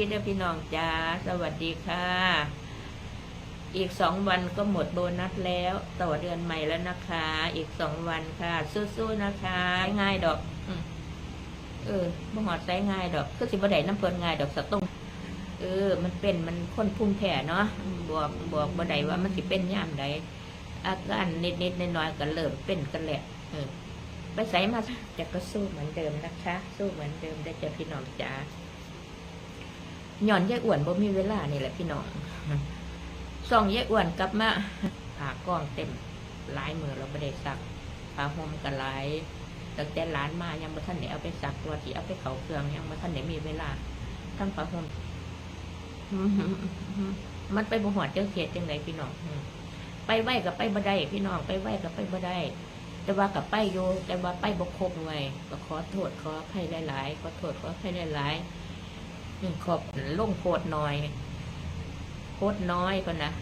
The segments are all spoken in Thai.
ดีเด้อพี่น้องจ้าสวัสดีค่ะ อีกสองวันก็หมดโบนัสแล้ว ต่อเดือนใหม่แล้วนะคะ อีกสองวันค่ะ สู้ๆนะคะง่ายดอกเออบ่หอดใช้ง่ายดอกคือสิบ่ได้น้ำเพิ่นง่ายดอกสตุ้งเออ มันเป็นมันคนภูมิแพ้เนาะบอกบอกบ่ได้ว่ามันสิเป็นย่ามใดอาการนิดๆน้อยๆก็เริ่มเป็นกันแหละเออไปใส่มาแต่ก็สู้เหมือนเดิมนะคะ สู้เหมือนเดิมได้เจอพี่น้องจ้า หย่อนยายอ้วนบ่มีเวลานี่แหละพี่น้องส่องยายอ้วนกลับมาผ่ากล้องเต็มหลายมือเราไม่ได้ซักผ้าห่มกันหลายตั้งแต่ร้านมายังบ่ทันได้เอาไปซักตัวที่เอาไปเขาเครื่องยังบ่ทันได้มีเวลาทั้งผ้าห่มมันไปบ่หอดเจ้าเขียดจังไดพี่น้องไปไหวกับไปบ่ได้พี่น้องไปไหวกับไปบ่ได้แต่ว่ากับไปอยู่แต่ว่าไปบกครบไว้ก็ขอโทษขออภัยหลายๆขอโทษขออภัยหลายๆ ขอบลงโพดน้อยโพดน้อยก็นะ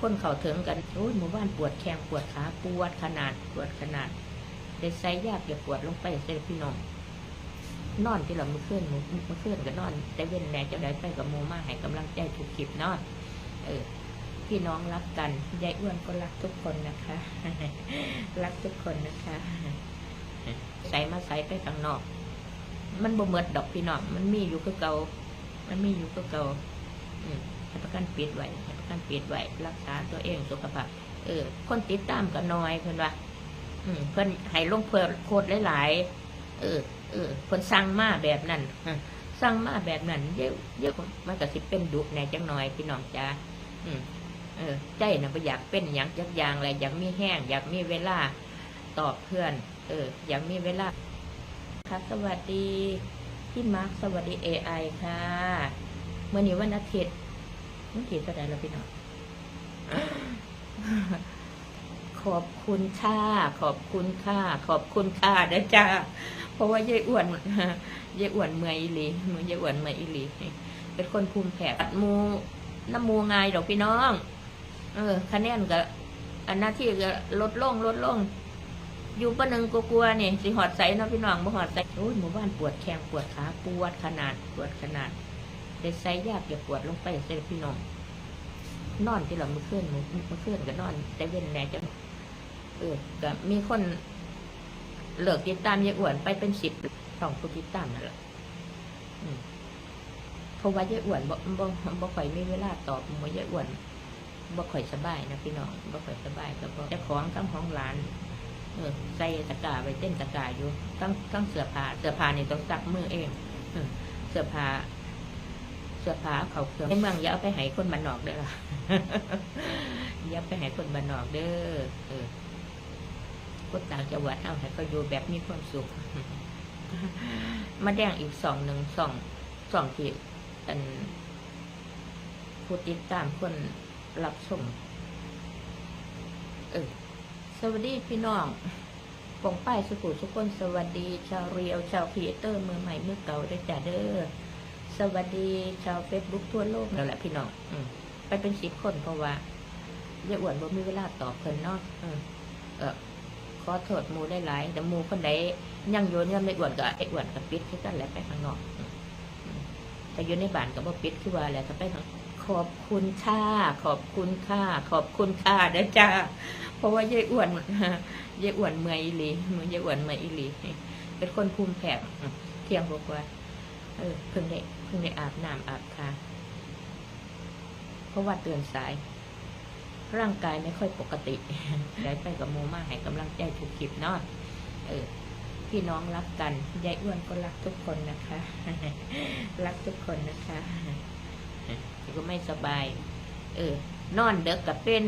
คนเขาถึงกันโอ้ยหมู่บ้านปวดแข้งปวดขาปวดขนาดปวดขนาดได้ใส่ยากอย่าปวดลงไปเส้พี่น้องนอนที่เราเมื่อคืนหมู่เมื่อคืนก็นอน แต่เว้นแหน่จะได้ไปกับหมูมาให้กำลังใจถูกคลิปนอนเออพี่น้องรักกันยายอ้วนก็รักทุกคนนะคะ รักทุกคนนะคะ ใส่มาใส่ไปข้างนอก มันบ่เมือดดอกพี่น้องมันมีอยู่ก็เก่ามันมีอยู่ก็เก่าอืมให้ประกันปิดไว้ให้ประกันปิดไว้รักษาตัวเองสุขภาพเออ คนติดตามก็น้อยเพิ่อนว่าอืมเพิ่อนให้ลงเพิ่นโคตรหลายๆเออ เออเพิ่นสั่งมาแบบนั้นฮะสั่งมาแบบนั้น เยอะเยอะมันก็สิเป็นดุแน่จังน่อยพี่น้องจ้าอืมเออใจนะไปอยากเป็นอย่างยักอย่างอะไรอยากมีแห้ง อยากมีเวลาตอบเพื่อน เออ อยากมีเวลา ค่ะสวัสดีพี่มาร์คสวัสดีเอไอค่ะเมื่อนี้วันอาทิตย์วันอาทิตย์ก็ได้แล้วพี่น้องขอบคุณค่ะ ขอบคุณค่ะ ขอบคุณค่ะนะจ้าเพราะว่ายายอ้วนยายอ้วนเมื่อยอีหลียายอ้วนเมื่อยอีหลีเป็นคนภูมิแพ้ตัดมูน้ำมูงายดอกพี่น้อง เออคะแนนก็อันหน้าที่ก็ลดลงลดลง อยู่ปะหนึ่งกลัวๆนี่สิหอดใสเนาะพี่น้องบ่หอดใสโอ้ยหมู่บ้านปวดแข้งปวดขาปวดขนาดปวดขนาดแต่ใสยากอย่าปวดลงไปใส่พี่น้องนอนที่เราเมื่อคืนเมื่อคืนก็นอน แต่เว้นแน่จะเออก็มีคนเลิกติดตามยายอ้วนไปเป็นสิบสองผู้ติดตามนั่นแหละเพราะว่ายายอ้วนบ่บ่บ่ค่อยมีเวลาตอบมอยายอ้วนบ่ค่อยสบายนะพี่น้องบ่ค่อยสบายก็บ่จ้าของทั้งของร้าน เออใส่ตะกร้าไว้เต้นตะกร้าอยู่ทั้งทั้งเสื้อผ้าเสื้อผ้านี่ต้องซักมือเองเออเสื้อผ้าเสื้อผ้าเขาเครื่องในเมืองอย่าเอาไปให้คนบ้านนอกเด้อล่ะอย่าไปให้คนบ้านนอกเด้อเออคนต่างจังหวัดเอาให้ก็อยู่แบบมีความสุข มาแดงอีกสองหนึ่งสองสองที่อันผู้ติดตามคนรับชมเออ วัสดีพี่น้องปงป้ายสุขุสุกคนสวัสดี ชาวเรียว ชาวครีเอเตอร์มือใหม่มือเก่าด้วยจ้าเด้อ สวัสดีชาวเฟซบุ๊กทั่วโลกแล้วแหละพี่น้อง อืมไปเป็นสิบคนเพราะว่าเยาอ้วนบ่มีเวลาตอบเพิ่นเนาะอืมเออขอโทษมูได้หลายแต่มูคนใดยังโยนยังไม่อ้วนก็ไอ้อ้วนก็ปิดคือกันแหละไปข้างนอกอืมอืมแต่อยู่ในบ้านก็บ่ปิดคือว่าแหละถ้าไปข้างขอบคุณค่ะ ขอบคุณค่ะ ขอบคุณค่ะเด้จ้า ราะว่ายายอ้วนยายอ้วนเมื่อยอีหลียายอ้วนเมื่อยอีหลีเป็นคนภูมิแพ้เที่ยงบอกว่า เออเพิ่งได้เพิ่งได้อาบน้ำอาบทาเพราะว่าเตือนสาย ร่างกายไม่ค่อยปกติได้ไปกับโมมาให้กำลังใจถูกคลิปเนาะเออพี่น้องรักกันยายอ้วนก็รักทุกคนนะคะ รักทุกคนนะคะก็ไม่สบาย เออ นอนเด็กกับเป็น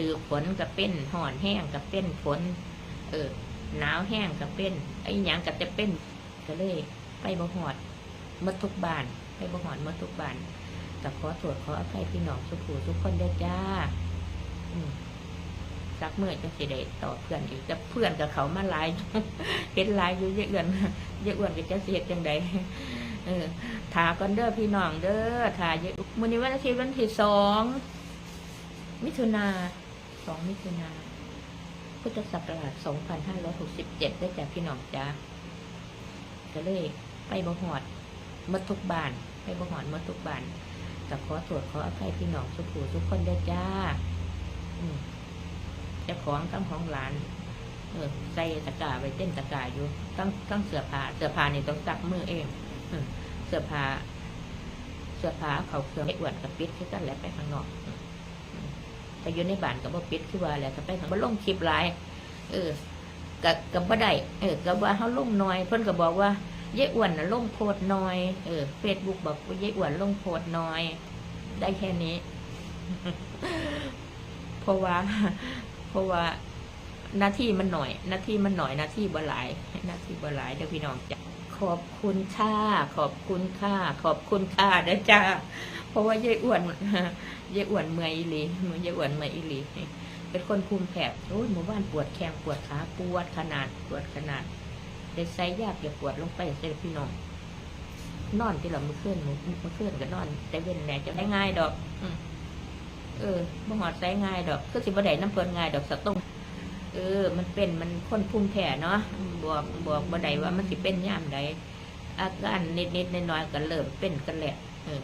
ถือฝนกับเป็นห่อนแห้งกับเป็นฝน เออหนาวแห้งกับเป็นไอ้หยังกับจะเป็นก็เลย ไปบ่หอดมดทุกบ้าน ไปบ่หอดมดทุกบ้านแต่ขอตรวจขออภัยพี่น้องสุขูทุกคนได้อจ้าอืมสักเมื่อจะสิได้ต่อเพื่อนอีกแต่เพื่อนกับเขามาหลายเห็นหลายอยู่เยอะเอื่อนเยอะเอ้วนก็จะเสียจังใดเออถากันเด้อพี่น้องเด้อถาเยอะมื้อนี้วันอาทิตย์วันที่สองมิถุนา สองมิถุนาพุทธศักราชสองพันห้าร้อยหกสิบเจ็ดได้จากพี่น้องจ้าก็เลยไปบ่หอดมดทุกบ้าน ไปบ่หอนหมาทุกบ้านแต่ขอตรวจขออภัยพี่น้องสุขูทุกคนเด้จ้าจ้าของทั้งของหลาน เออใส่ตะกร้าไว้เต้นตะกร้าอยู่ทั้งทั้งเสื้อผ้าเสื้อผ้านี่ต้องซักมือเองเสื้อผ้าเสื้อผ้าเขาเครื่องไอวดกับปิดคือกันแหละไปข้างนอก อืมอืมแต่อยู่ในบ้านกับบ่ปิดคือว่าแหละถ้าไปข้างบ่ลงคลิปหลาย เออกับกับบ่ได้เออกับว่าเฮาลงน้อย เพิ่อนก็บอกว่ายายอ้วนนะลงโพดน้อยเออ Facebook บอกว่ายายอ้วนลงโพดน้อย ได้แค่นี้ เพราะว่า เพราะว่าหน้าที่มันหน่อยหน้าที่มันหน่อยหน้าที่บ่หลายหน้าที่บ่หลายเดี๋ยวพี่น้องจ้ะขอบคุณค่าขอบคุณค่าขอบคุณค่าเด้อจ้า เพราะว่ายายอ้วนยายอ้วนเมื่อยอีหลียายอ้วนเมื่อยอีหลีเป็นคนภูมิแพ้โอ้ยหมู่บ้านปวดแข้งปวดขาปวดขนาดปวดขนาดได้ใส่ยากอย่าปวดลงไปเสียพี่น้องนอนที่เราเมื่อคืนมือเมื่อคืนก็นอน แต่เว้นแหน่จะได้ง่ายดอกเออบ่หอดใส่ง่ายดอกคือสิบ่ได้น้ำเพิ่นง่ายดอกสตงเออ มันเป็นมันคนภูมิแพ้เนาะบอกบอกบ่ได้ว่ามันสิเป็นยามใดอาการนิดๆน้อยๆก็เริ่มเป็นกันแหละเออ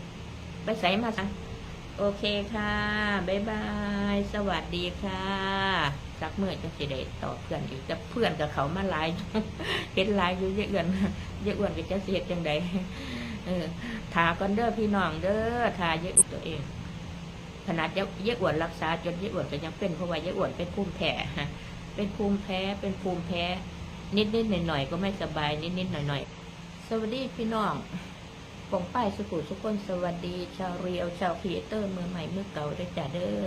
ไปใส่มาซะโอเคค่ะบ๊ายบาย สวัสดีค่ะสักเมื่อจะสิได้ตอเพื่อนอยู่แต่เพื่อนกับเขามาไลน์เห็นไลน์อยู่เยอะเกินเยอะอ้วนก็จะเสียจังใดเออทาก่อนเด้อพี่น้องเด้อทาเยอะตัวเองขนาดเยอะเยอะอ้วนรักษาจนเยอะอ้วนก็ยังเป็นเพราะว่าเยอะอ้วนเป็นภูมิแพ้เป็นภูมิแพ้เป็นภูมิแพ้ นิดนิดหน่อยหน่อยก็ไม่สบายนิดนิดหน่อยหน่อยสวัสดีพี่น้อง ปองป้ายสุขุสุขคนสวัสดีชาวเรียวชาวครีเอเตอร์มือใหม่มือเก่าด้วยจ้าเด้อ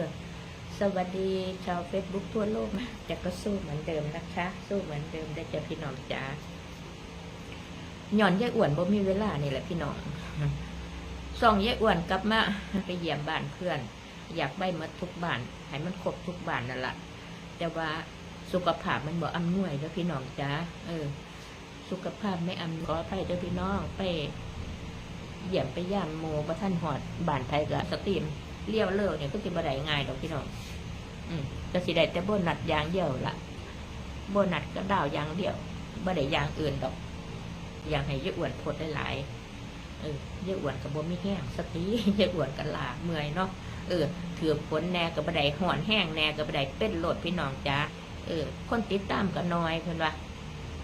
สวัสดีชาวเฟซบุ๊กทั่วโลกจะก็สู้เหมือนเดิมนะคะ สู้เหมือนเดิมได้จ้าพี่น้องจ้าหย่อนยายอ้วนบ่มีเวลานี่แหละพี่น้องส่องยายอ้วนกลับมาไปเยี่ยมบ้านเพื่อน อยากใบหมดทุกบ้านให้มันครบทุกบ้านนั่นแหละแต่ว่าสุขภาพมันบ่อำนวยแล้วพี่น้องจ้าเออ สุขภาพไม่อำนวยขออภัยเด้อพี่น้องไป เหยียบไปย่านโมประท่านหอดบานไทยกับสตรีมเลี้ยวเลิกเนี่ยก็สิบ่ได้ง่ายดอกพี่น้องอืมก็สิได้แต่โบนัดยางเดียวละโบนัดก็ดาวยางเดียวบ่ได้ยางอื่นดอกอยางให้เยอะอ้วนพดได้หลายเออเยอะอ้วนกับบ่มีแห้งสติเยอะอ้วนกันลาเมื่อยเนาะเออถือผลแน่กับบ่ได้ห่อนแห้งแน่กับบ่ได้เป็นโหลดพี่น้องจ้าเออ คนติดตามก็น้อยเพิ่อนว่า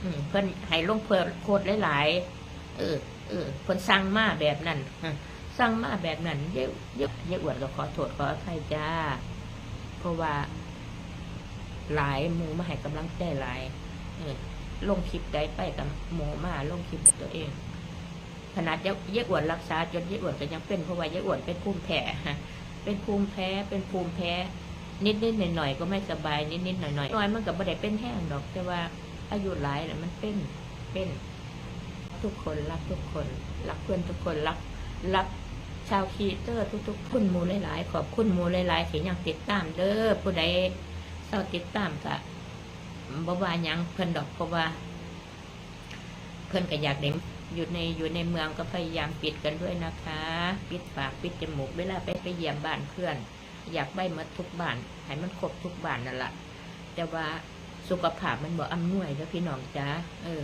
อืมเพิ่อนให้ลงเพิ่นโคตรหลายๆเออ เออเพิ่นสั่งมาแบบนั้นสั่งมาแบบนั้นเยอะเยอะเยอะอ้วนก็ขอโทษขออภัยจ้า เพราะว่า หลายหมูมาให้กำลังใจหลายเออลงคลิปได้ไปกับหมูมาลงคลิปตัวเองขนาดเยอะเยอะอ้วนรักษาจนเยอะอ้วนก็ยังเป็นเพราะว่าเยอะอ้วนเป็นภูมิแพ้เป็นภูมิแพ้เป็นภูมิแพ้นิดนิดหน่อยหน่อยก็ไม่สบายนิดนิดหน่อยหน่อยน้อยมันก็บ่ได้เป็นแห้งดอก แต่ว่าอายุหลายแล้วมันเป็นเป็น ทุกคนรักทุกคน รักเพื่อนทุกคนรักรักชาวคีเตอร์ทุกๆคุณหมูหลายๆ ขอบคุณหมูหลายๆที่ยังติดตามเด้อผู้ใดเศร้าติดตามกะบ่ว่ายังเพิ่นดอกเพราะว่า เพิ่นก็อยากเด็อยู่ในอยู่ในเมืองก็พยายามปิดกันด้วยนะคะ ปิดปากปิดจมูกเวลาไปไปเยี่ยมบ้านเพื่อน อยากใบมดทุกบ้านให้มันครบทุกบ้านนั่นแหละแต่ว่าสุขภาพมันบ่อำนวยแล้วพี่น้องจ้าเออ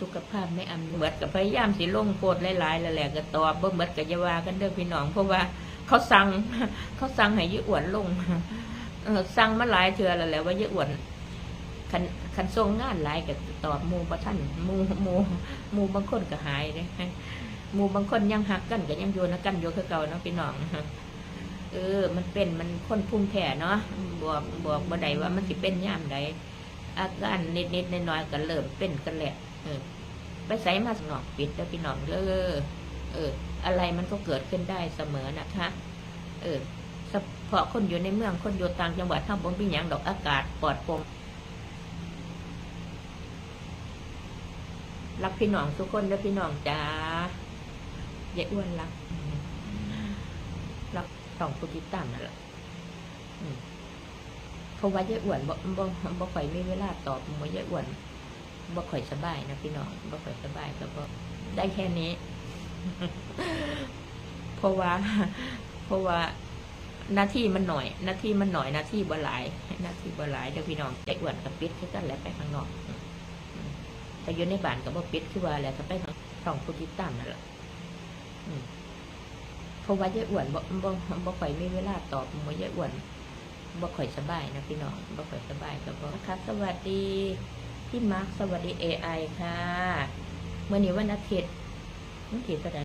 สุขภาพไม่อำนวยเบิดกับพยายามสิลงโพดหลายๆแล้วแหละก็ตอบบ่เบิดกับยาวากันเด้อพี่น้อง เพราะว่าเขาสั่งเขาสั่งให้ยี่อ้วนลงสั่งมาหลายเทื่อแล้วแหละว่ายี่อ้วนคันคันทรงงานหลายก็ตอบมูประท่านมูมูมูบางคนก็หายเลยมูบางคนยังหักกันก็ยังอยู่นกันอยู่คือเก่าเนาะพี่น้องเออ มันเป็นมันคนภูมิแพ้เนาะบอกบอกบ่ได้ว่ามันสิเป็นย่ามใดอาการนิดๆน้อยๆก็เริ่มเป็นกันแหละ ออ ไปใส่มาสนอกปิดแล้วพี่น้องเด้อเออ อะไรมันก็เกิดขึ้นได้เสมอนะคะ เออเฉพาะคนอยู่ในเมืองคนอยู่ต่างจังหวัดถ้าบ่มีหยังดอกอากาศปลอดโปร่งรักพี่น้องทุกคนเด้อพี่น้องจ้าย่าอ้วนรักรักสองผู้ติดตามนั่นแหละเพราะว่ายายอ้วนบ่บ่บ่ค่อยมีเวลาตอบมวยายอ้วน บ่ค่อยสบายนะพี่น้องบ่ค่อยสบายก็บ่ได้แค่นี้ เพราะว่า เพราะว่าหน้าที่มันหน่อย หน้าที่มันหน่อยหน้าที่บ่หลายหน้าที่บ่หลายเดี๋ยวพี่น้องใจอ้วนกับปิดคือกันแหล้วไปข้างนอกแต่อยู่ในบ้านก็บ่ปิดคือว่าแหละถ้าไปข้างช่องผู้ติดตามนั่นแหละอืมราะว่ายายอ้วนบ่บ่บ่ค่อยมีเวลาตอบบ่ยายอ้วนบ่ค่อยสบายนะพี่น้องบ่ค่อยสบายก็บอกนะคะสวัสดี พี่มาร์คสวัสดี AI ค่ะเมื่อนี้วันอาทิตย์วันอาทิตย์ก็ได้